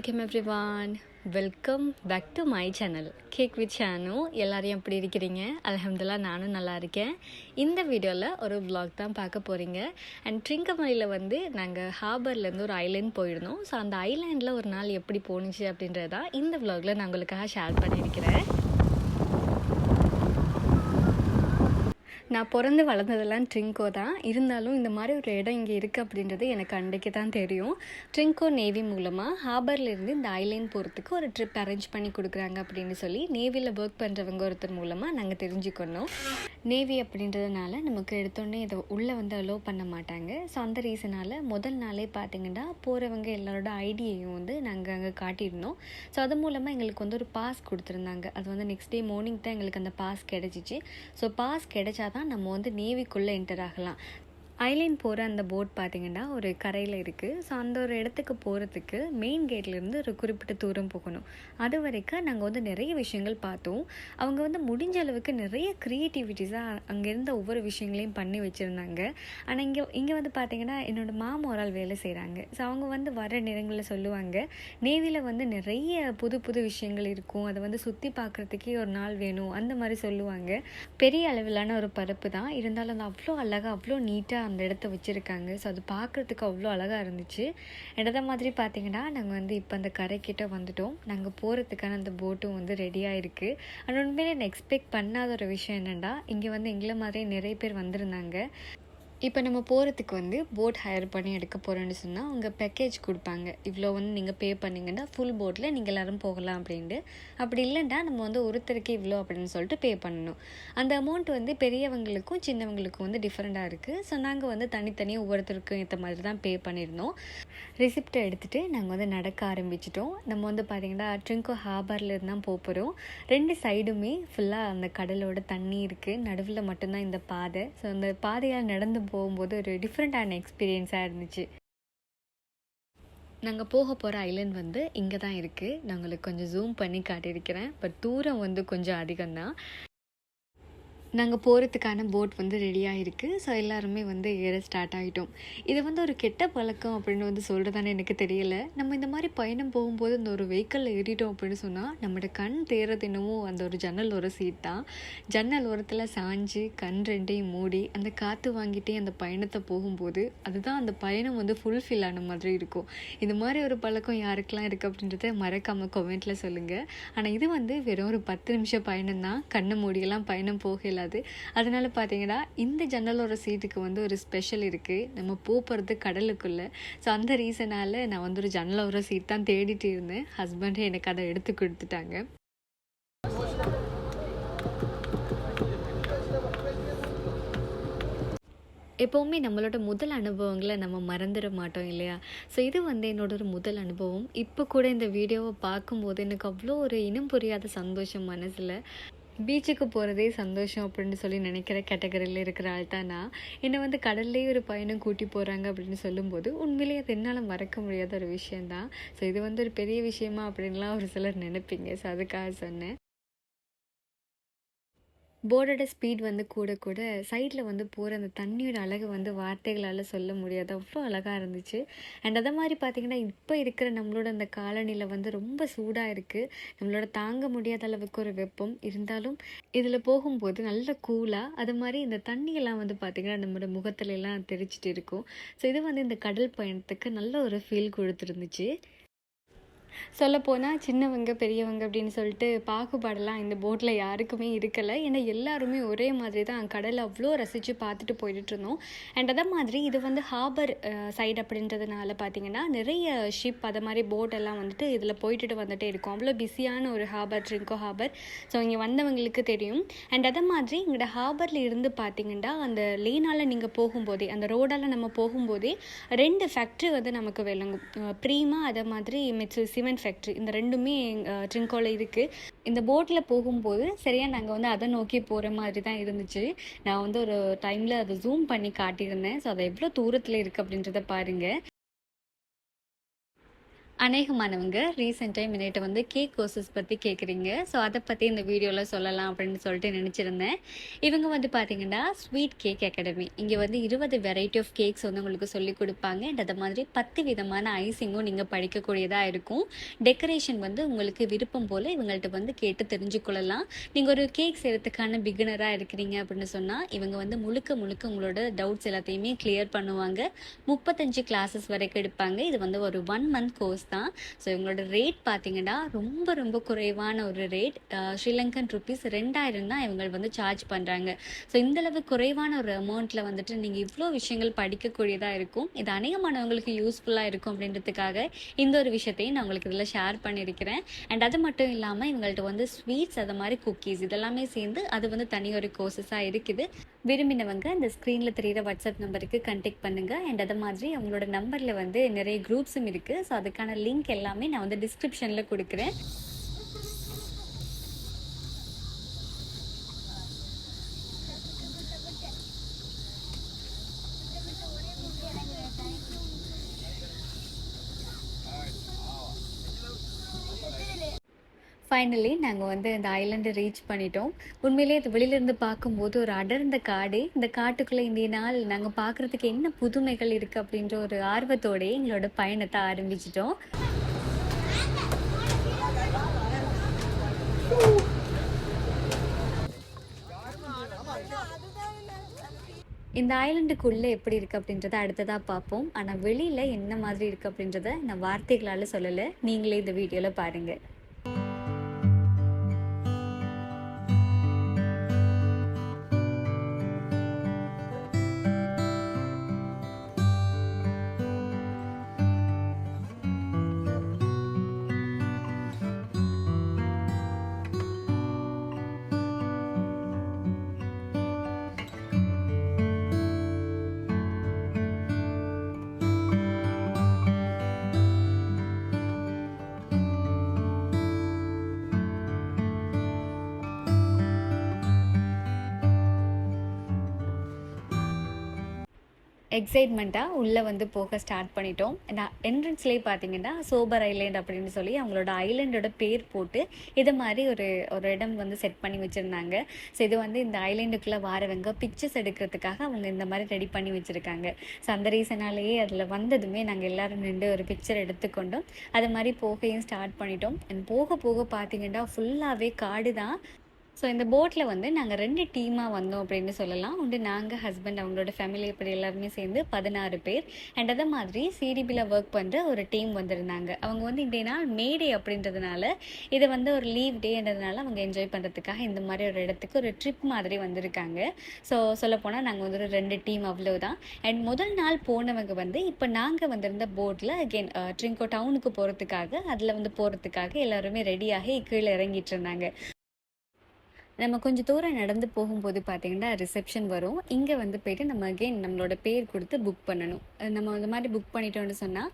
அஸ்ஸலாமு அலைக்கும் everyone welcome back to my channel cake with Shanu எல்லாரையும் எப்படி இருக்கிறீங்க? அலமதுல்லா நானும் நல்லா இருக்கேன். இந்த வீடியோவில் ஒரு vlog தான் பார்க்க போகிறீங்க அண்ட் ட்ரிங்கமலையில் வந்து நாங்கள் ஹார்பர்லேருந்து ஒரு ஐலேண்ட் போயிருந்தோம். ஸோ அந்த ஐலேண்டில் ஒரு நாள் எப்படி போணுச்சு அப்படின்றது தான் இந்த vlogல நான் உங்களுக்காக ஷேர் பண்ணியிருக்கிறேன். நான் பிறந்து வளர்ந்ததெல்லாம் ட்ரிங்கோ தான். இருந்தாலும் இந்த மாதிரி ஒரு இடம் இங்கே இருக்குது அப்படின்றது எனக்கு அன்றைக்கு தான் தெரியும். ட்ரிங்கோ நேவி மூலமாக ஹாபர்லேருந்து இந்த ஐலேண்ட் போகிறதுக்கு ஒரு ட்ரிப் அரேஞ்ச் பண்ணி கொடுக்குறாங்க அப்படின்னு சொல்லி நேவியில் ஒர்க் பண்ணுறவங்க ஒருத்தர் மூலமாக நாங்கள் தெரிஞ்சுக்கணும். நேவி அப்படின்றதுனால நமக்கு எடுத்தோடனே இதை உள்ளே வந்து அலோவ் பண்ண மாட்டாங்க. ஸோ அந்த ரீசனால் முதல் நாளே பார்த்தீங்கன்னா போகிறவங்க எல்லாரோட ஐடியையும் வந்து நாங்கள் அங்கே காட்டியிருந்தோம் ஸோ அது மூலமாக எங்களுக்கு வந்து ஒரு பாஸ் கொடுத்துருந்தாங்க. அது வந்து நெக்ஸ்ட் டே மார்னிங் தான் எங்களுக்கு அந்த பாஸ் கிடச்சிச்சு. ஸோ பாஸ் தான் நம்ம வந்து நேவிக்குள்ளே என்டர் ஆகலாம். ஐலேண்ட் போகிற அந்த போட் பார்த்தீங்கன்னா ஒரு கரையில் இருக்குது ஸோ அந்த ஒரு இடத்துக்கு போகிறதுக்கு மெயின் கேட்லேருந்து ஒரு குறிப்பிட்ட தூரம் போகணும். அது வரைக்கும் நாங்கள் வந்து நிறைய விஷயங்கள் பார்த்தோம். அவங்க வந்து முடிஞ்ச அளவுக்கு நிறைய க்ரியேட்டிவிட்டிஸாக அங்கே இருந்த ஒவ்வொரு விஷயங்களையும் பண்ணி வச்சுருந்தாங்க. ஆனால் இங்கே இங்கே வந்து பார்த்தீங்கன்னா என்னோடய மாமா ஒரு ஆள் வேலை செய்கிறாங்க ஸோ அவங்க வந்து வர நேரங்களில் சொல்லுவாங்க. நேவியில் வந்து நிறைய புது புது விஷயங்கள் இருக்கும். அதை வந்து சுற்றி பார்க்குறதுக்கே ஒரு நாள் வேணும். அந்த மாதிரி சொல்லுவாங்க. பெரிய அளவிலான ஒரு பரப்பு தான். இருந்தாலும் அது அவ்வளோ அழகாக அவ்வளோ நீட்டாக அந்த இடத்த வச்சுருக்காங்க. ஸோ அது பார்க்குறதுக்கு அவ்வளோ அழகாக இருந்துச்சு. இடத்த மாதிரி பார்த்தீங்கன்னா நாங்கள் வந்து இப்போ அந்த கரைக்கிட்ட வந்துட்டோம். நாங்கள் போகிறதுக்கான அந்த போட்டும் வந்து ரெடியாக இருக்குது ஆனால் உண்மையிலே நான் எக்ஸ்பெக்ட் பண்ணாத ஒரு விஷயம் என்னென்னா இங்கே வந்து எங்களை மாதிரியே நிறைய பேர் வந்திருந்தாங்க. இப்போ நம்ம போகிறதுக்கு வந்து போட் ஹையர் பண்ணி எடுக்க போகிறோன்னு சொன்னால் அவங்க பேக்கேஜ் கொடுப்பாங்க. இவ்வளோ வந்து நீங்கள் பே பண்ணிங்கன்னா ஃபுல் போட்டில் நீங்கள் எல்லோரும் போகலாம் அப்படின்ட்டு. அப்படி இல்லைன்னா நம்ம வந்து ஒருத்தருக்கு இவ்வளோ அப்படின்னு சொல்லிட்டு பே பண்ணணும். அந்த அமௌண்ட் வந்து பெரியவங்களுக்கும் சின்னவங்களுக்கும் வந்து டிஃப்ரெண்ட்டாக இருக்குது ஸோ நாங்கள் வந்து தனித்தனியாக ஒவ்வொருத்தருக்கும் ஏற்ற மாதிரி தான் பே பண்ணியிருந்தோம். ரிசிப்டை எடுத்துகிட்டு நாங்கள் வந்து நடக்க ஆரம்பிச்சிட்டோம். நம்ம வந்து பார்த்திங்கன்னா ட்ரிங்கோ ஹார்பரில் இருந்தால் போக போகிறோம் ரெண்டு சைடுமே ஃபுல்லாக அந்த கடலோட தண்ணி இருக்குது நடுவில் மட்டும்தான் இந்த பாதை. ஸோ அந்த பாதையால் நடந்து போகும்போது ஒரு டிஃப்ரெண்ட்டான எக்ஸ்பீரியன்ஸாக இருந்துச்சு. நாங்கள் போக போகிற ஐலேண்ட் வந்து இங்கே தான் இருக்குது நான் உங்களுக்கு கொஞ்சம் ஜூம் பண்ணி காட்டியிருக்கிறேன். பட் தூரம் வந்து கொஞ்சம் அதிகம்தான். நாங்கள் போகிறதுக்கான போட் வந்து ரெடியாக இருக்குது ஸோ எல்லாருமே வந்து ஏற ஸ்டார்ட் ஆகிட்டோம் இது வந்து ஒரு கெட்ட பழக்கம் அப்படின்னு வந்து சொல்கிறதானே எனக்கு தெரியல. நம்ம இந்த மாதிரி பயணம் போகும்போது இந்த ஒரு வெஹிக்கிளில் ஏறிட்டோம் அப்படின்னு சொன்னால் நம்மளோட கண் தேர்றது என்னவோ அந்த ஒரு ஜன்னல் ஒரு சீட் தான். ஜன்னல் ஓரத்தில் சாஞ்சு கண் ரெண்டையும் மூடி அந்த காற்று வாங்கிட்டே அந்த பயணத்தை போகும்போது அதுதான் அந்த பயணம் வந்து ஃபுல்ஃபில் ஆன மாதிரி இருக்கும். இந்த மாதிரி ஒரு பழக்கம் யாருக்கெல்லாம் இருக்குது அப்படின்றத மறக்காமல் கொமெண்ட்டில் சொல்லுங்கள் ஆனால் இது வந்து வெறும் ஒரு பத்து நிமிஷம் பயணம் தான் கண்ணை மூடியெல்லாம் பயணம் போகல இல்லாது. அதனால் பார்த்தீங்கன்னா இந்த ஜன்னலோட சீட்டுக்கு வந்து ஒரு ஸ்பெஷல் இருக்குது நம்ம போகிறது கடலுக்குள்ளே. ஸோ அந்த ரீசனால் நான் வந்து ஒரு ஜன்னலோர சீட் தான் தேடிட்டு இருந்தேன். ஹஸ்பண்டே எனக்கு அதை எடுத்து கொடுத்துட்டாங்க. எப்போவுமே நம்மளோட முதல் அனுபவங்களை நம்ம மறந்துட மாட்டோம் இல்லையா? ஸோ இது வந்து என்னோட ஒரு முதல் அனுபவம். இப்போ கூட இந்த வீடியோவை பார்க்கும்போது எனக்கு அவ்வளோ ஒரு இனம் புரியாத சந்தோஷம் மனசில். பீச்சுக்கு போகிறதே சந்தோஷம் அப்படின்னு சொல்லி நினைக்கிற கேட்டகரியில் இருக்கிற ஆள் தான்? நான் என்னை வந்து கடல்லேயே ஒரு பயணம் கூட்டி போகிறாங்க அப்படின்னு சொல்லும்போது உண்மையிலேயே அது என்னால் மறக்க முடியாத ஒரு விஷயந்தான் ஸோ இது வந்து ஒரு பெரிய விஷயமா அப்படின்லாம் ஒரு சிலர் நினைப்பீங்க. ஸோ அதுக்காக சொன்னேன். போர்டோட ஸ்பீட் வந்து கூட கூட சைடில் வந்து போகிற அந்த தண்ணியோட அழகு வந்து வார்த்தைகளால் சொல்ல முடியாது. அவ்வளோ அழகாக இருந்துச்சு. அண்ட் அதை மாதிரி பார்த்திங்கன்னா இப்போ இருக்கிற நம்மளோட அந்த காலநிலை வந்து ரொம்ப சூடாக இருக்குது நம்மளோட தாங்க முடியாத அளவுக்கு ஒரு வெப்பம். இருந்தாலும் இதில் போகும்போது நல்ல கூலாக அது மாதிரி இந்த தண்ணியெல்லாம் வந்து பார்த்திங்கன்னா நம்மளோட முகத்துல எல்லாம் தெரிச்சிட்டு இருக்கும். ஸோ இது வந்து இந்த கடல் பயணத்துக்கு நல்ல ஒரு ஃபீல் கொடுத்துருந்துச்சு. சொல்லப்போனால் சின்னவங்க பெரியவங்க அப்படின்னு சொல்லிட்டு பாகுபாடெல்லாம் இந்த போட்டில் யாருக்குமே இருக்கலை. ஏன்னா எல்லாருமே ஒரே மாதிரி தான் கடலை அவ்வளோ ரசித்து பார்த்துட்டு போயிட்டு இருந்தோம். அண்ட் அதே மாதிரி இது வந்து ஹார்பர் சைடு அப்படின்றதுனால பார்த்தீங்கன்னா நிறைய ஷிப் அதை மாதிரி போட் எல்லாம் வந்துட்டு இதில் போயிட்டு வந்துட்டே இருக்கும். அவ்வளோ பிஸியான ஒரு ஹார்பர் ட்ரிங்கோ ஹார்பர் ஸோ இங்கே வந்தவங்களுக்கு தெரியும். அண்ட் அதே மாதிரி இங்கோட ஹார்பரில் இருந்து பார்த்தீங்கன்னா அந்த லேனால் நீங்கள் போகும்போதே அந்த ரோடால் நம்ம போகும்போதே ரெண்டு ஃபேக்ட்ரி வந்து நமக்கு விளங்கும். ப்ரீமா அதை மாதிரி மிச்சு சிமெண்ட் ஃபேக்ட்ரி இந்த ரெண்டுமே ட்ரிங்கோவில் இருக்குது இந்த போட்டில் போகும்போது சரியாக நாங்கள் வந்து அதை நோக்கி போகிற மாதிரி தான் இருந்துச்சு. நான் வந்து ஒரு டைமில் அதை ஜூம் பண்ணி காட்டியிருந்தேன். ஸோ அதை எவ்வளோ தூரத்தில் இருக்குது அப்படின்றத பாருங்கள் அநேகமானவங்க ரீசெண்ட் டைம் என்கிட்ட வந்து கேக் கோர்சஸ் பற்றி கேட்குறீங்க ஸோ அதை பற்றி இந்த வீடியோவில் சொல்லலாம் அப்படின்னு சொல்லிட்டு நினச்சிருந்தேன். இவங்க வந்து பார்த்தீங்கன்னா ஸ்வீட் கேக் அகாடமி இங்கே வந்து இருபது வெரைட்டி ஆஃப் கேக்ஸ் வந்து உங்களுக்கு சொல்லிக் கொடுப்பாங்க. அண்ட் அது மாதிரி பத்து விதமான ஐசிங்கும் நீங்கள் படிக்கக்கூடியதாக இருக்கும். டெக்கரேஷன் வந்து உங்களுக்கு விருப்பம் போல் இவங்கள்ட்ட வந்து கேட்டு தெரிஞ்சுக்கொள்ளலாம் நீங்கள் ஒரு கேக் செய்கிறதுக்கான பிகினராக இருக்கிறீங்க அப்படின்னு சொன்னால் இவங்க வந்து முழுக்க முழுக்க உங்களோட டவுட்ஸ் எல்லாத்தையுமே கிளியர் பண்ணுவாங்க. முப்பத்தஞ்சு கிளாஸஸ் வரைக்கும் எடுப்பாங்க. இது வந்து ஒரு ஒன் மந்த் கோர்ஸ் தான். ஸோ இவங்களோட ரேட் பார்த்தீங்கன்னா ரொம்ப ரொம்ப குறைவான ஒரு ரேட் ஸ்ரீலங்கன் ருபீஸ் ரெண்டாயிரம் தான் இவங்க வந்து சார்ஜ் பண்ணுறாங்க ஸோ இந்தளவு குறைவான ஒரு அமௌண்ட்டில் வந்துட்டு நீங்கள் இவ்வளோ விஷயங்கள் படிக்கக்கூடியதாக இருக்கும். இது அநேகமானவங்களுக்கு யூஸ்ஃபுல்லாக இருக்கும் அப்படின்றதுக்காக இந்த ஒரு விஷயத்தையும் நான் உங்களுக்கு இதில் ஷேர் பண்ணியிருக்கிறேன். அண்ட் அது மட்டும் இல்லாமல் இவங்கள்ட்ட வந்து ஸ்வீட்ஸ் அது மாதிரி குக்கீஸ் இதெல்லாமே சேர்ந்து அது வந்து தனி ஒரு கோர்சஸாக இருக்குது. விரும்பினவங்க இந்த ஸ்க்ரீனில் தெரிகிற வாட்ஸ்அப் நம்பருக்கு கண்டெக்ட் பண்ணுங்கள் அண்ட் அது மாதிரி அவங்களோட நம்பரில் வந்து நிறைய குரூப்ஸும் இருக்குது ஸோ அதுக்கான லிங்க் எல்லாமே நான் வந்து டிஸ்கிரிப்ஷனில் கொடுக்குறேன். ஃபைனலி நாங்கள் வந்து இந்த ஐலண்டை ரீச் பண்ணிட்டோம். உண்மையிலே இது வெளியிலேருந்து பார்க்கும்போது ஒரு அடர்ந்த காடு. இந்த காட்டுக்குள்ளே இந்திய நாள் நாங்கள் பார்க்குறதுக்கு என்ன புதுமைகள் இருக்குது அப்படின்ற ஒரு ஆர்வத்தோடயே எங்களோட பயணத்தை ஆரம்பிச்சிட்டோம். இந்த ஐலண்டுக்குள்ளே எப்படி இருக்குது அப்படின்றத அடுத்ததாக பார்ப்போம். ஆனால் வெளியில் என்ன மாதிரி இருக்குது அப்படின்றத நான் வார்த்தைகளால் சொல்லலை. நீங்களே இந்த வீடியோவில் பாருங்கள் எக்ஸைட்மெண்ட்டாக உள்ளே வந்து போக ஸ்டார்ட் பண்ணிட்டோம். நான் என்ட்ரன்ஸ்லேயே பார்த்தீங்கன்னா சோபர் ஐலேண்ட் அப்படின்னு சொல்லி அவங்களோட ஐலேண்டோட பேர் போட்டு இதை மாதிரி ஒரு ஒரு இடம் வந்து செட் பண்ணி வச்சுருந்தாங்க. ஸோ இது வந்து இந்த ஐலேண்டுக்குள்ளே வாரவங்க பிக்சர்ஸ் எடுக்கிறதுக்காக அவங்க இந்த மாதிரி ரெடி பண்ணி வச்சுருக்காங்க. ஸோ அந்த ரீசனாலேயே அதில் வந்ததுமே நாங்கள் எல்லோரும் நின்று ஒரு பிக்சர் எடுத்துக்கொண்டோம். அது மாதிரி போகையும் ஸ்டார்ட் பண்ணிட்டோம். அண்ட் போக போக பார்த்தீங்கன்னா ஃபுல்லாகவே காடு தான் ஸோ இந்த போட்டில் வந்து நாங்கள் ரெண்டு டீமாக வந்தோம் அப்படின்னு சொல்லலாம். உண்டு நாங்கள் ஹஸ்பண்ட் அவங்களோட ஃபேமிலி இப்படி எல்லாருமே சேர்ந்து பதினாறு பேர். அண்ட் அதே மாதிரி சிடிபியில் ஒர்க் பண்ணுற ஒரு டீம் வந்திருந்தாங்க. அவங்க வந்து இன்றைய நாள் மேடே அப்படின்றதுனால இதை வந்து ஒரு லீவ் டேன்றதுனால அவங்க என்ஜாய் பண்ணுறதுக்காக இந்த மாதிரி ஒரு இடத்துக்கு ஒரு ட்ரிப் மாதிரி வந்திருக்காங்க. ஸோ சொல்லப்போனால் நாங்கள் வந்து ஒரு ரெண்டு டீம் அவ்வளோதான் அண்ட் முதல் நாள் போனவங்க வந்து இப்போ நாங்கள் வந்திருந்த போட்டில் அகெயின் ட்ரிங்கோ டவுனுக்கு போகிறதுக்காக அதில் வந்து போகிறதுக்காக எல்லாருமே ரெடியாகி கீழே இறங்கிட்டு இருந்தாங்க. நம்ம கொஞ்சம் தூரம் நடந்து போகும்போது பார்த்திங்கன்னா ரிசப்ஷன் வரும். இங்கே வந்து போயிட்டு நம்ம அகெயின் நம்மளோட பேர் கொடுத்து புக் பண்ணணும். நம்ம இந்த மாதிரி புக் பண்ணிட்டோம்னு சொன்னால்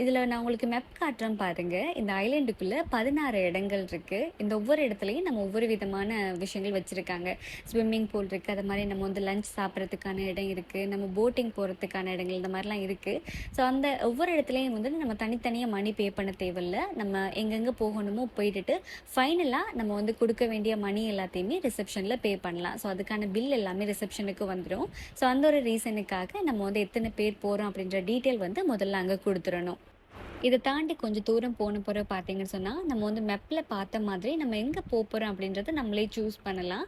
இதில் நான் உங்களுக்கு மெப் காட்டுறேன் பாருங்கள் இந்த ஐலேண்டுக்குள்ளே பதினாறு இடங்கள் இருக்குது இந்த ஒவ்வொரு இடத்துலையும் நம்ம ஒவ்வொரு விதமான விஷயங்கள் வச்சுருக்காங்க. ஸ்விம்மிங் பூல் இருக்குது அது மாதிரி நம்ம வந்து லஞ்ச் சாப்பிட்றதுக்கான இடம் இருக்குது நம்ம போட்டிங் போகிறதுக்கான இடங்கள் இந்த மாதிரிலாம் இருக்குது ஸோ அந்த ஒவ்வொரு இடத்துலையும் வந்து நம்ம தனித்தனியாக மணி பே பண்ண தேவையில்லை. நம்ம எங்கெங்கே போகணுமோ போயிட்டுட்டு ஃபைனலாக நம்ம வந்து கொடுக்க வேண்டிய மணி எல்லாத்தையும் எல்லாத்தையுமே ரிசப்ஷனில் பே பண்ணலாம். ஸோ அதுக்கான பில் எல்லாமே ரிசப்ஷனுக்கு வந்துடும் ஸோ அந்த ஒரு ரீசனுக்காக நம்ம வந்து எத்தனை பேர் போகிறோம் அப்படின்ற டீட்டெயில் வந்து முதல்ல அங்கே கொடுத்துடணும். இதை தாண்டி கொஞ்சம் தூரம் போன பிறகு பார்த்தீங்கன்னு சொன்னால் நம்ம வந்து மெப்பில் பார்த்த மாதிரி நம்ம எங்கே போகிறோம் அப்படின்றத நம்மளே சூஸ் பண்ணலாம்.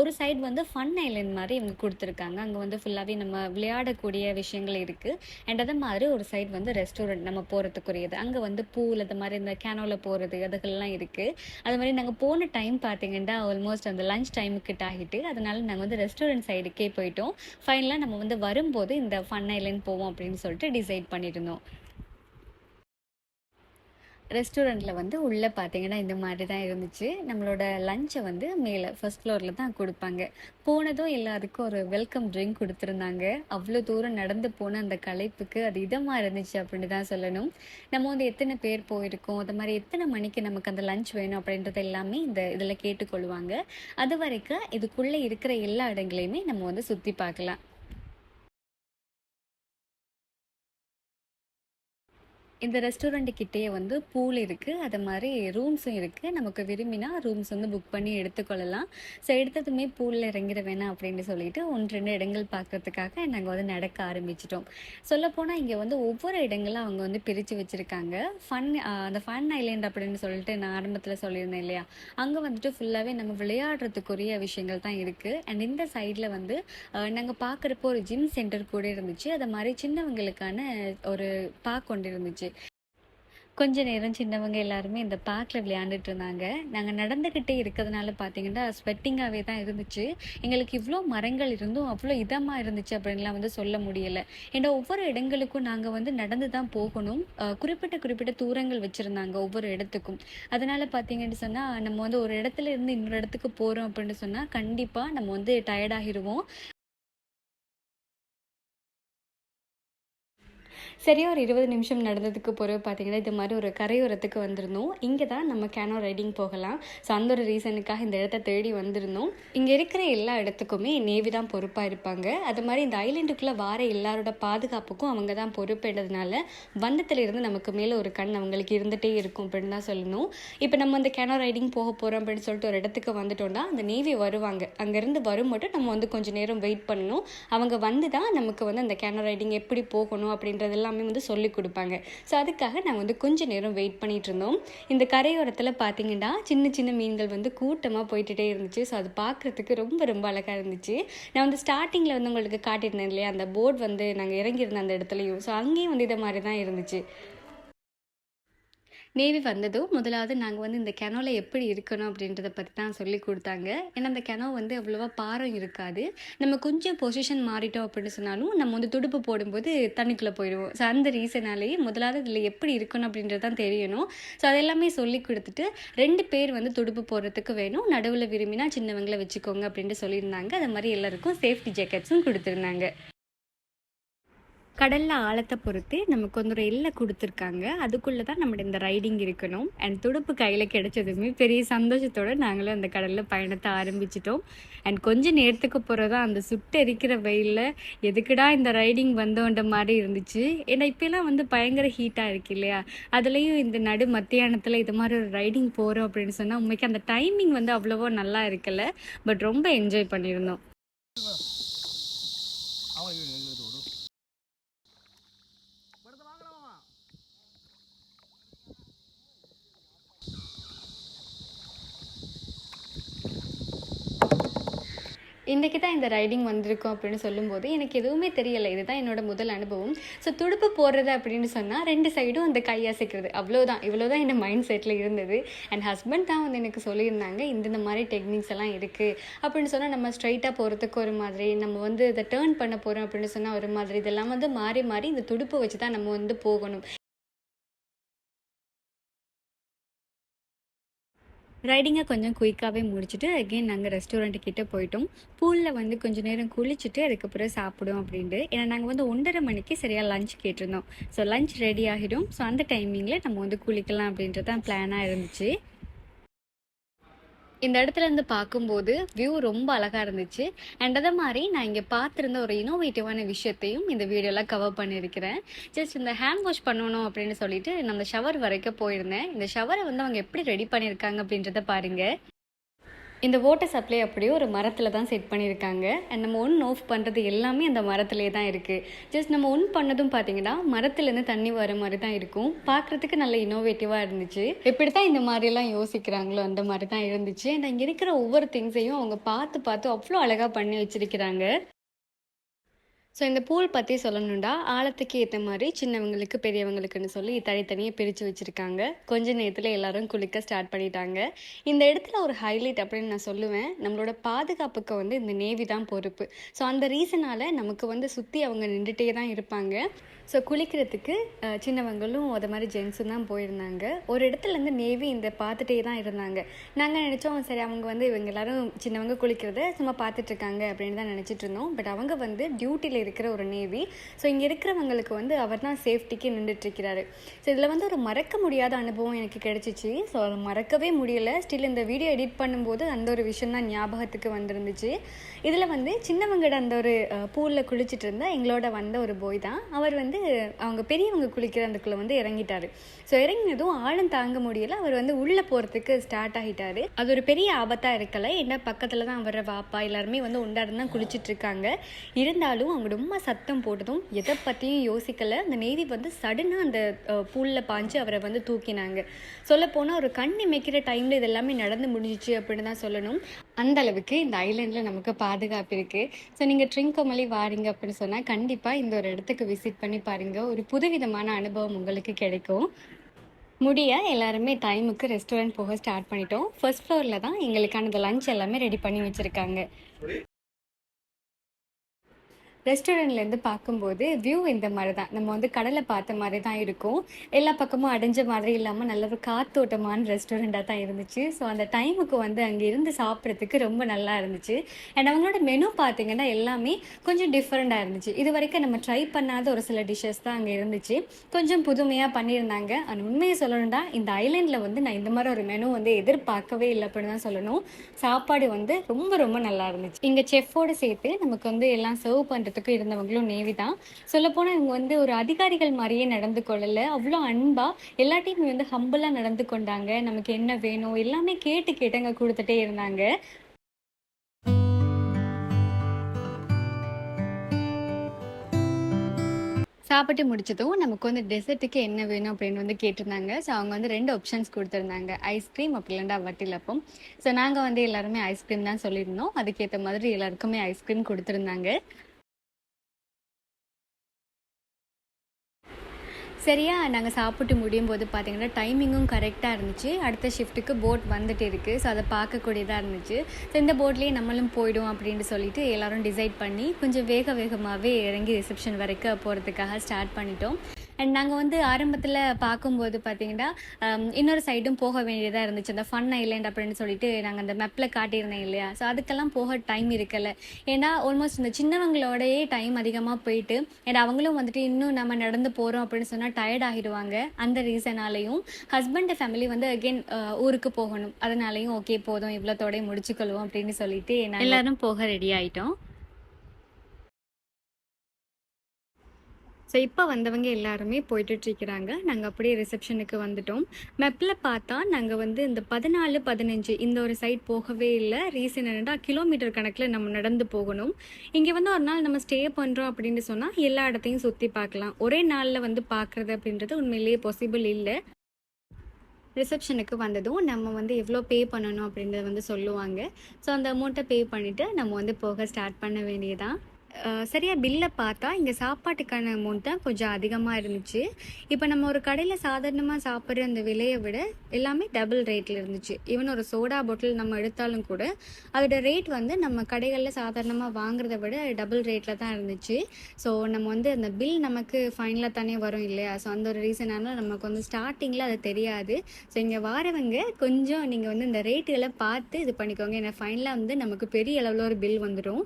ஒரு சைடு வந்து ஃபன் ஐலண்ட் மாதிரி இவங்க கொடுத்துருக்காங்க. அங்கே வந்து ஃபுல்லாகவே நம்ம விளையாடக்கூடிய விஷயங்கள் இருக்குது அண்ட் அதே மாதிரி ஒரு சைடு வந்து ரெஸ்டாரண்ட் நம்ம போகிறதுக்குரியது அங்கே வந்து பூவில் அது மாதிரி இந்த கேனோவில் போகிறது அதுகள்லாம் இருக்குது அது மாதிரி நாங்கள் போன டைம் பார்த்தீங்கன்னா ஆல்மோஸ்ட் அந்த லஞ்ச் டைமுக்கிட்ட ஆகிட்டு அதனால நாங்கள் வந்து ரெஸ்டாரண்ட் சைடுக்கே போயிட்டோம். ஃபைனலாக நம்ம வந்து வரும்போது இந்த ஃபன் ஐலண்ட் போவோம் அப்படின்னு சொல்லிட்டு டிசைட் பண்ணியிருந்தோம் ரெஸ்டாரண்ட்டில் வந்து உள்ளே பார்த்தீங்கன்னா இந்த மாதிரி தான் இருந்துச்சு. நம்மளோட லஞ்சை வந்து மேலே ஃபஸ்ட் ஃப்ளோரில் தான் கொடுப்பாங்க. போனதும் எல்லாருக்கும் ஒரு வெல்கம் ட்ரிங்க் கொடுத்துருந்தாங்க. அவ்வளோ தூரம் நடந்து போன அந்த களைப்புக்கு அது இதமாக இருந்துச்சு அப்படின்னு தான் சொல்லணும். நம்ம வந்து எத்தனை பேர் போயிருக்கோம் அது மாதிரி எத்தனை மணிக்கு நமக்கு அந்த லஞ்ச் வேணும் அப்படின்றது எல்லாமே இந்த இதில் கேட்டுக்கொள்வாங்க. அது வரைக்கும் இதுக்குள்ளே இருக்கிற எல்லா இடங்களையுமே நம்ம வந்து சுற்றி பார்க்கலாம். இந்த ரெஸ்டாரண்ட் கிட்டேயே வந்து பூல் இருக்குது அது மாதிரி ரூம்ஸும் இருக்குது நமக்கு விரும்பினா ரூம்ஸ் வந்து புக் பண்ணி எடுத்துக்கொள்ளலாம். ஸோ எடுத்ததுமே பூலில் இறங்கிட வேணாம் அப்படின்னு சொல்லிட்டு ஒன்று ரெண்டு இடங்கள் பார்க்கறதுக்காக நாங்கள் வந்து நடக்க ஆரம்பிச்சிட்டோம். சொல்லப்போனால் இங்கே வந்து ஒவ்வொரு இடங்களும் அவங்க வந்து பிரித்து வச்சுருக்காங்க. ஃபன் அந்த ஃபன் ஐலேண்ட் அப்படின்னு சொல்லிட்டு நான் ஆரம்பத்தில் சொல்லியிருந்தேன் இல்லையா? அங்கே வந்துட்டு ஃபுல்லாகவே நம்ம விளையாடுறதுக்குரிய விஷயங்கள் தான் இருக்குது அண்ட் இந்த சைடில் வந்து நாங்கள் பார்க்குறப்போ ஒரு ஜிம் சென்டர் கூட இருந்துச்சு. அது மாதிரி சின்னவங்களுக்கான ஒரு பார்க் கொண்டு இருந்துச்சு. கொஞ்ச நேரம் சின்னவங்க எல்லாருமே இந்த பார்க்கில் விளையாண்டுட்டு இருந்தாங்க நாங்கள் நடந்துக்கிட்டே இருக்கிறதுனால பார்த்தீங்கன்னா ஸ்வெட்டிங்காகவே தான் இருந்துச்சு. எங்களுக்கு இவ்வளோ மரங்கள் இருந்தும் அவ்வளோ இதமாக இருந்துச்சு அப்படின்லாம் வந்து சொல்ல முடியலை. ஏன்னா ஒவ்வொரு இடங்களுக்கும் நாங்கள் வந்து நடந்து தான் போகணும். குறிப்பிட்ட குறிப்பிட்ட தூரங்கள் வச்சுருந்தாங்க ஒவ்வொரு இடத்துக்கும். அதனால் பார்த்தீங்கன்னு சொன்னால் நம்ம வந்து ஒரு இடத்துல இருந்து இன்னொரு இடத்துக்கு போகிறோம் அப்படின்னு சொன்னால் கண்டிப்பாக நம்ம வந்து டயர்டாகிடுவோம் சரியா ஒரு இருபது நிமிஷம் நடந்ததுக்கு பிறகு பார்த்தீங்கன்னா இது மாதிரி ஒரு கரையோரத்துக்கு வந்திருந்தோம். இங்கே தான் நம்ம கேனோ ரைடிங் போகலாம். ஸோ அந்த ஒரு ரீசனுக்காக இந்த இடத்த தேடி வந்திருந்தோம். இங்கே இருக்கிற எல்லா இடத்துக்குமே நேவி தான் பொறுப்பாக இருப்பாங்க. அது மாதிரி இந்த ஐலண்டுக்குள்ளே வார எல்லாரோட பாதுகாப்புக்கும் அவங்க தான் பொறுப்புன்றதுனால வந்தத்துலேருந்து நமக்கு மேலே ஒரு கண் அவங்களுக்கு இருந்துகிட்டே இருக்கும் அப்படின்னு தான் சொல்லணும். இப்போ நம்ம அந்த கேனோ ரைடிங் போக போகிறோம் அப்படின்னு சொல்லிட்டு ஒரு இடத்துக்கு வந்துட்டோம்னா அந்த நேவி வருவாங்க. அங்கேருந்து வரும் மட்டும் நம்ம வந்து கொஞ்சம் நேரம் வெயிட் பண்ணணும். அவங்க வந்து தான் நமக்கு வந்து அந்த கேனோ ரைடிங் எப்படி போகணும் அப்படின்றதெல்லாம் எல்லாமே வந்து சொல்லி கொடுப்பாங்க. ஸோ அதுக்காக நாங்கள் வந்து கொஞ்ச நேரம் வெயிட் பண்ணிகிட்டு இருந்தோம். இந்த கரையோரத்தில் பார்த்தீங்கன்னா சின்ன சின்ன மீன்கள் வந்து கூட்டமாக போயிட்டுட்டே இருந்துச்சு. ஸோ அது பார்க்குறதுக்கு ரொம்ப ரொம்ப அழகாக இருந்துச்சு. நான் வந்து ஸ்டார்டிங்கில் வந்து உங்களுக்கு காட்டியிருந்தேன் இல்லையா? அந்த போர்டு வந்து நாங்கள் இறங்கியிருந்த அந்த இடத்துலையும். ஸோ அங்கேயும் வந்து இதை மாதிரி தான் இருந்துச்சு. நேவி வந்ததும் முதலாவது நாங்கள் வந்து இந்த கெனோவில் எப்படி இருக்கணும் அப்படின்றத பற்றி தான் சொல்லி கொடுத்தாங்க. ஏன்னா அந்த கெனோ வந்து அவ்வளோவா பாரம் இருக்காது. நம்ம கொஞ்சம் பொசிஷன் மாறிட்டோம் அப்படின்னு சொன்னாலும் நம்ம வந்து துடுப்பு போடும்போது தண்ணிக்குள்ளே போயிடுவோம். ஸோ அந்த ரீசனாலேயே முதலாவது இதில் எப்படி இருக்கணும் அப்படின்றது தான் தெரியணும். ஸோ அதெல்லாமே சொல்லி கொடுத்துட்டு ரெண்டு பேர் வந்து துடுப்பு போடுறதுக்கு வேணும். நடுவில் விரும்பினா சின்னவங்களை வச்சுக்கோங்க அப்படின்ட்டு சொல்லியிருந்தாங்க. அது மாதிரி எல்லாருக்கும் சேஃப்டி ஜாக்கெட்ஸும் கொடுத்துருந்தாங்க. கடலில் ஆழத்தை பொறுத்து நமக்கு வந்து ஒரு எல்லை கொடுத்துருக்காங்க. அதுக்குள்ளே தான் நம்மளோட இந்த ரைடிங் இருக்கணும். அண்ட் துடுப்பு கையில் கிடைச்சதுமே பெரிய சந்தோஷத்தோடு நாங்களும் அந்த கடலில் பயணத்தை ஆரம்பிச்சிட்டோம். அண்ட் கொஞ்சம் நேரத்துக்கு போகிறதா அந்த சுட்டு எரிக்கிற வெயிலில் எதுக்குடா இந்த ரைடிங் வந்தோன்ற மாதிரி இருந்துச்சு. ஏன்னா இப்போலாம் வந்து பயங்கர ஹீட்டாக இருக்கு இல்லையா? அதுலேயும் இந்த நடு மத்தியானத்தில் இது மாதிரி ஒரு ரைடிங் போகிறோம் அப்படின்னு சொன்னால் உண்மைக்கு அந்த டைமிங் வந்து அவ்வளோவா நல்லா இருக்கல. பட் ரொம்ப என்ஜாய் பண்ணியிருந்தோம். இன்றைக்கி தான் இந்த ரைடிங் வந்திருக்கும் அப்படின்னு சொல்லும்போது எனக்கு எதுவுமே தெரியலை. இதுதான் என்னோட முதல் அனுபவம். ஸோ துடுப்பு போடுறது அப்படின்னு சொன்னால் ரெண்டு சைடும் அந்த கையசைக்கிறது அவ்வளோதான் இவ்வளோதான் என் மைண்ட் செட்டில் இருந்தது. அண்ட் ஹஸ்பண்ட் தான் வந்து எனக்கு சொல்லியிருந்தாங்க இந்தந்த மாதிரி டெக்னிக்ஸ் எல்லாம் இருக்குது அப்படின்னு சொன்னால் நம்ம ஸ்ட்ரைட்டாக போகிறதுக்கு ஒரு மாதிரி நம்ம வந்து இதை டேர்ன் பண்ண போகிறோம் அப்படின்னு சொன்னால் ஒரு மாதிரி இதெல்லாம் வந்து மாறி மாறி இந்த துடுப்பு வச்சு தான் நம்ம வந்து போகணும். ரைடிங்கை கொஞ்சம் குயிக்காகவே முடிச்சுட்டு அகெயின் நாங்கள் ரெஸ்டாரண்ட் கிட்டே போயிட்டோம். பூலில் வந்து கொஞ்சம் நேரம் குளிச்சுட்டு அதுக்கப்புறம் சாப்பிடும் அப்படின்ட்டு. ஏன்னா நாங்கள் வந்து ஒன்றரை மணிக்கு சரியாக லஞ்ச் கேட்டிருந்தோம். ஸோ லஞ்ச் ரெடி ஆகிடும். ஸோ அந்த டைமிங்கில் நம்ம வந்து குளிக்கலாம் அப்படின்றது தான் பிளானாக இருந்துச்சு. இந்த இடத்துல இருந்து பார்க்கும்போது வியூ ரொம்ப அழகாக இருந்துச்சு. அண்ட் அதை மாதிரி நான் இங்கே பார்த்துருந்த ஒரு இனோவேட்டிவான விஷயத்தையும் இந்த வீடியோவில் கவர் பண்ணியிருக்கிறேன். ஜஸ்ட் இந்த ஹேண்ட் வாஷ் பண்ணணும் அப்படின்னு சொல்லிட்டு நான் அந்த ஷவர் வரைக்கும் போயிருந்தேன். இந்த ஷவரை வந்து அவங்க எப்படி ரெடி பண்ணியிருக்காங்க அப்படின்றத பாருங்கள் இந்த வாட்டர் சப்ளை அப்படியே ஒரு மரத்தில் தான் செட் பண்ணியிருக்காங்க. அண்ட் நம்ம ஒன் ஆஃப் பண்ணுறது எல்லாமே அந்த மரத்துலேயே தான் இருக்குது ஜஸ்ட் நம்ம ஒன் பண்ணதும் பார்த்தீங்கன்னா மரத்துலேருந்து தண்ணி வர மாதிரி தான் இருக்கும். பார்க்குறதுக்கு நல்ல இனோவேட்டிவாக இருந்துச்சு. எப்படி தான் இந்த மாதிரிலாம் யோசிக்கிறாங்களோ அந்த மாதிரி தான் இருந்துச்சு. அண்ட் இங்கே இருக்கிற ஒவ்வொரு திங்ஸையும் அவங்க பார்த்து பார்த்து அவ்வளோ அழகாக பண்ணி வச்சிருக்கிறாங்க. ஸோ இந்த பூல் பற்றி சொல்லணுண்டா ஆழத்துக்கு ஏற்ற மாதிரி சின்னவங்களுக்கு பெரியவங்களுக்குன்னு சொல்லி தனித்தனியாக பிரித்து வச்சுருக்காங்க. கொஞ்ச நேரத்தில் எல்லாரும் குளிக்க ஸ்டார்ட் பண்ணிட்டாங்க. இந்த இடத்துல ஒரு ஹைலைட் அப்படின்னு நான் சொல்லுவேன். நம்மளோட பாதுகாப்புக்கு வந்து இந்த நேவி தான் பொறுப்பு. ஸோ அந்த ரீசனால் நமக்கு வந்து சுற்றி அவங்க நின்றுட்டே தான் இருப்பாங்க. ஸோ குளிக்கிறதுக்கு சின்னவங்களும் அது மாதிரி ஜென்ஸும் தான் போயிருந்தாங்க. ஒரு இடத்துலேருந்து நேவி இந்த பார்த்துட்டே தான் இருந்தாங்க. நாங்கள் நினச்சோம் சரி அவங்க வந்து இவங்க எல்லாரும் சின்னவங்க குளிக்கிறத சும்மா பார்த்துட்ருக்காங்க அப்படின்னு தான் நினச்சிட்டு இருந்தோம். பட் அவங்க வந்து டியூட்டியில் இருக்கிற ஒரு நேவி ஸோ இங்கே இருக்கிறவங்களுக்கு வந்து அவர் தான் சேஃப்டிக்கு நின்றுட்டுருக்கிறாரு ஸோ இதில் வந்து ஒரு மறக்க முடியாத அனுபவம் எனக்கு கிடைச்சிச்சு. ஸோ அதை மறக்கவே முடியல. ஸ்டில் இந்த வீடியோ எடிட் பண்ணும்போது அந்த ஒரு விஷயம் தான் ஞாபகத்துக்கு வந்திருந்துச்சு. இதில் வந்து சின்னவங்கட அந்த ஒரு பூலில் குளிச்சுட்டு இருந்தா எங்களோட வந்த ஒரு போய் தான். அவர் வந்து அவங்க பெரியவங்க குளிக்கிற அந்தக்குள்ளே வந்து இறங்கிட்டாரு. ஸோ இறங்கினதும் ஆழம் தாங்க முடியல. அவர் வந்து உள்ளே போகிறதுக்கு ஸ்டார்ட் ஆகிட்டாரு. அது ஒரு பெரிய ஆபத்தாக இருக்கலை. என்ன பக்கத்தில் தான் வர்ற வாப்பா எல்லாருமே வந்து உண்டாடு தான் குளிச்சுட்டு இருக்காங்க. இருந்தாலும் அவங்க ரொம்ப சத்தம் போட்டதும் எதை பற்றியும் யோசிக்கல. அந்த நேவி வந்து சடனாக அந்த பூலில் பாஞ்சு அவரை வந்து தூக்கினாங்க. சொல்லப்போனால் ஒரு கண் இமைக்கிற டைமில் இது எல்லாமே நடந்து முடிஞ்சிச்சு அப்படின்னு தான் சொல்லணும். அந்த அளவுக்கு இந்த ஐலண்டில் நமக்கு பாதுகாப்பு இருக்குது ஸோ நீங்கள் ட்ரிங்கோமலி வாரீங்க அப்படின்னு சொன்னால் கண்டிப்பாக இந்த ஒரு இடத்துக்கு விசிட் பண்ணி பாருங்கள் ஒரு புதுவிதமான அனுபவம் உங்களுக்கு கிடைக்கும். முடிய எல்லாருமே டைமுக்கு ரெஸ்டாரண்ட் போக ஸ்டார்ட் பண்ணிட்டோம். ஃபர்ஸ்ட் ஃப்ளோரில் தான் எங்களுக்கான லஞ்ச் எல்லாமே ரெடி பண்ணி வச்சுருக்காங்க. ரெஸ்டாரண்ட்லேருந்து பார்க்கும்போது வியூ இந்த மாதிரி தான் நம்ம வந்து கடலை பார்த்த மாதிரி தான் இருக்கும். எல்லா பக்கமும் அடைஞ்ச மாதிரி இல்லாமல் நல்ல ஒரு காத்தோட்டமான ரெஸ்டாரண்ட்டாக தான் இருந்துச்சு. ஸோ அந்த டைமுக்கு வந்து அங்கே இருந்து சாப்பிட்றதுக்கு ரொம்ப நல்லா இருந்துச்சு. அண்ட் அவங்களோட மெனு பார்த்தீங்கன்னா எல்லாமே கொஞ்சம் டிஃப்ரெண்ட்டாக இருந்துச்சு. இது வரைக்கும் நம்ம ட்ரை பண்ணாத ஒரு சில டிஷ்ஷஸ் தான் அங்கே இருந்துச்சு. கொஞ்சம் புதுமையாக பண்ணியிருந்தாங்க. அண்ட் உண்மையை சொல்லணும்னா இந்த ஐலண்டில் வந்து நான் இந்த மாதிரி ஒரு மெனு வந்து எதிர்பார்க்கவே இல்லை அப்படின்னு தான் சொல்லணும். சாப்பாடு வந்து ரொம்ப ரொம்ப நல்லா இருந்துச்சு. இங்கே செஃப்போடு சேர்த்து நமக்கு வந்து எல்லாம் சர்வ் பண்ணுறது பண்ணுறதுக்கு இருந்தவங்களும் நேவி தான் சொல்லப்போனால் இவங்க வந்து ஒரு அதிகாரிகள் மாதிரியே நடந்து கொள்ளலை. அவ்வளோ அன்பாக எல்லாத்தையும் வந்து ஹம்பிளாக நடந்து கொண்டாங்க. நமக்கு என்ன வேணும்? எல்லாமே கேட்டு கேட்டங்க கொடுத்துட்டே இருந்தாங்க. சாப்பிட்டு முடிச்சதும் நமக்கு வந்து டெசர்ட்டுக்கு என்ன வேணும் அப்படின்னு வந்து கேட்டிருந்தாங்க. ஸோ அவங்க வந்து ரெண்டு ஆப்ஷன்ஸ் கொடுத்துருந்தாங்க. ஐஸ்கிரீம் அப்படி இல்லைண்டா வட்டிலப்பம் ஸோ நாங்கள் வந்து எல்லாருமே ஐஸ்கிரீம் தான் சொல்லியிருந்தோம். அதுக்கேற்ற மாதிரி எல்லாருக்குமே ஐஸ்கிரீம் கொடுத்துருந்தாங்க. சரியா? நாங்கள் சாப்பிட்டு முடியும் போது பார்த்தீங்கன்னா டைமிங்கும் கரெக்டாக இருந்துச்சு. அடுத்த ஷிஃப்ட்டுக்கு போட் வந்துட்டு இருக்குது ஸோ அதை பார்க்கக்கூடியதாக இருந்துச்சு. ஸோ இந்த போட்லேயே நம்மளும் போயிடும் அப்படின்னு சொல்லிட்டு எல்லோரும் டிசைட் பண்ணி கொஞ்சம் வேக வேகமாகவே இறங்கி ரிசப்ஷன் வரைக்கும் போகிறதுக்காக ஸ்டார்ட் பண்ணிட்டோம். அண்ட் நாங்கள் வந்து ஆரம்பத்தில் பார்க்கும்போது பார்த்தீங்கன்னா இன்னொரு சைடும் போக வேண்டியதாக இருந்துச்சு. அந்த ஃபன் ஐலேண்ட் அப்படின்னு சொல்லிட்டு நாங்கள் அந்த மெப்பில் காட்டியிருந்தேன் இல்லையா? ஸோ அதுக்கெல்லாம் போக டைம் இருக்கலை. ஏன்னா ஆல்மோஸ்ட் இந்த சின்னவங்களோடையே டைம் அதிகமாக போயிட்டு அண்ட் அவங்களும் வந்துட்டு இன்னும் நம்ம நடந்து போகிறோம் அப்படின்னு சொன்னால் டயர்ட் ஆகிடுவாங்க. அந்த ரீசனாலையும் ஹஸ்பண்ட் ஃபேமிலி வந்து அகெயின் ஊருக்கு போகணும். அதனாலையும் ஓகே போதும் இவ்வளோத்தோடய முடிச்சுக்கொள்வோம் அப்படின்னு சொல்லிட்டு எல்லாரும் போக ரெடி ஆகிட்டோம் ஸோ இப்போ வந்தவங்க எல்லாருமே போயிட்டுருக்கிறாங்க நாங்கள் அப்படியே ரிசப்ஷனுக்கு வந்துட்டோம். மெப்பில் பார்த்தா நாங்கள் வந்து இந்த பதினாலு பதினஞ்சு இந்த ஒரு சைட் போகவே இல்லை. ரீசன் என்னென்னா கிலோமீட்டர் கணக்கில் நம்ம நடந்து போகணும். இங்கே வந்து ஒரு நாள் நம்ம ஸ்டே பண்ணுறோம் அப்படின்னு சொன்னால் எல்லா இடத்தையும் சுற்றி பார்க்கலாம். ஒரே நாளில் வந்து பார்க்குறது அப்படின்றது உண்மையிலேயே பாசிபிள் இல்லை. ரிசப்ஷனுக்கு வந்ததும் நம்ம வந்து எவ்வளோ பே பண்ணணும் அப்படின்றத வந்து சொல்லுவாங்க. ஸோ அந்த அமௌண்ட்டை பே பண்ணிவிட்டு நம்ம வந்து போக ஸ்டார்ட் பண்ண வேண்டியதான் சரியாக பில்லை பார்த்தா இங்கே சாப்பாட்டுக்கான அமௌண்ட் தான் கொஞ்சம் அதிகமாக இருந்துச்சு. இப்போ நம்ம ஒரு கடையில் சாதாரணமாக சாப்பிட்ற அந்த விலையை விட எல்லாமே டபுள் ரேட்டில் இருந்துச்சு. ஈவன் ஒரு சோடா பாட்டில் நம்ம எடுத்தாலும் கூட அதோட ரேட் வந்து நம்ம கடைகளில் சாதாரணமாக வாங்குறத விட டபுள் ரேட்டில் தான் இருந்துச்சு. ஸோ நம்ம வந்து அந்த பில் நமக்கு ஃபைனலாக தானே வரும் இல்லையா? ஸோ அந்த ஒரு ரீசனால நமக்கு வந்து ஸ்டார்டிங்கில் அது தெரியாது. ஸோ இங்கே வாரவங்க கொஞ்சம் நீங்கள் வந்து இந்த ரேட்டுகளை பார்த்து இது பண்ணிக்கோங்க. ஏன்னா ஃபைனலாக வந்து நமக்கு பெரிய அளவில் ஒரு பில் வந்துடும்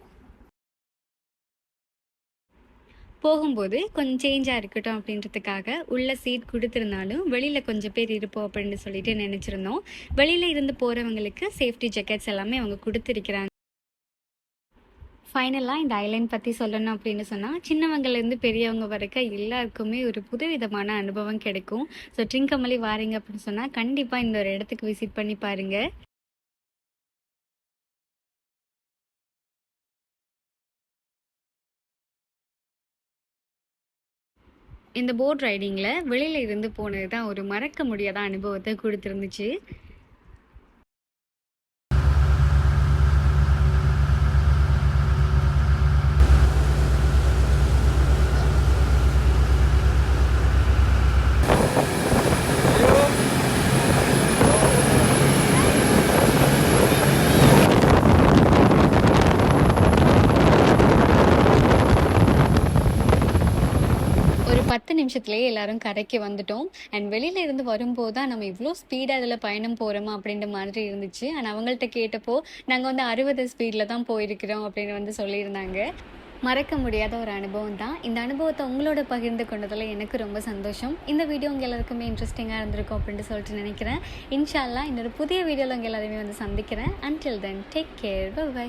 போகும்போது கொஞ்சம் சேஞ்சாக இருக்கட்டும் அப்படின்றதுக்காக உள்ள சீட் கொடுத்துருந்தாலும் வெளியில் கொஞ்சம் பேர் இருப்போம் அப்படின்னு சொல்லிட்டு நினச்சிருந்தோம். வெளியில் இருந்து போகிறவங்களுக்கு சேஃப்டி ஜாக்கெட்ஸ் எல்லாமே அவங்க கொடுத்துருக்கிறாங்க. ஃபைனலாக இந்த ஐலைன் பற்றி சொல்லணும் அப்படின்னு சொன்னால் சின்னவங்கலேருந்து பெரியவங்க வரைக்கும் எல்லாருக்குமே ஒரு புதுவிதமான அனுபவம் கிடைக்கும். ஸோ ட்ரிங்கமலி வாரீங்க அப்படின்னு சொன்னால் கண்டிப்பாக இந்த ஒரு இடத்துக்கு விசிட் பண்ணி பாருங்கள் இந்த போட் ரைடிங்கில் வெளியில் இருந்து போனது தான் ஒரு மறக்க முடியாத அனுபவத்தை கொடுத்துருந்துச்சு. நிமிஷத்துலேயே எல்லாரும் கரைக்கு வந்துட்டோம். அண்ட் வெளியில இருந்து வரும்போது தான் நம்ம இவ்வளோ ஸ்பீடாக அதில் பயணம் போகிறோமா அப்படின்ற மாதிரி இருந்துச்சு. அண்ட் அவங்கள்ட்ட கேட்டப்போ நாங்கள் வந்து அறுபது ஸ்பீடில் தான் போயிருக்கிறோம் அப்படின்னு வந்து சொல்லியிருந்தாங்க. மறக்க முடியாத ஒரு அனுபவம் தான். இந்த அனுபவத்தை உங்களோட பகிர்ந்து கொண்டதில் எனக்கு ரொம்ப சந்தோஷம். இந்த வீடியோ உங்கள் எல்லாருக்குமே இன்ட்ரெஸ்டிங்காக இருந்திருக்கும் அப்படின்ட்டு சொல்லிட்டு நினைக்கிறேன். இன்ஷால்லா இன்னொரு புதிய வீடியோவில் உங்கள் எல்லாருமே வந்து சந்திக்கிறேன். Until then take care bye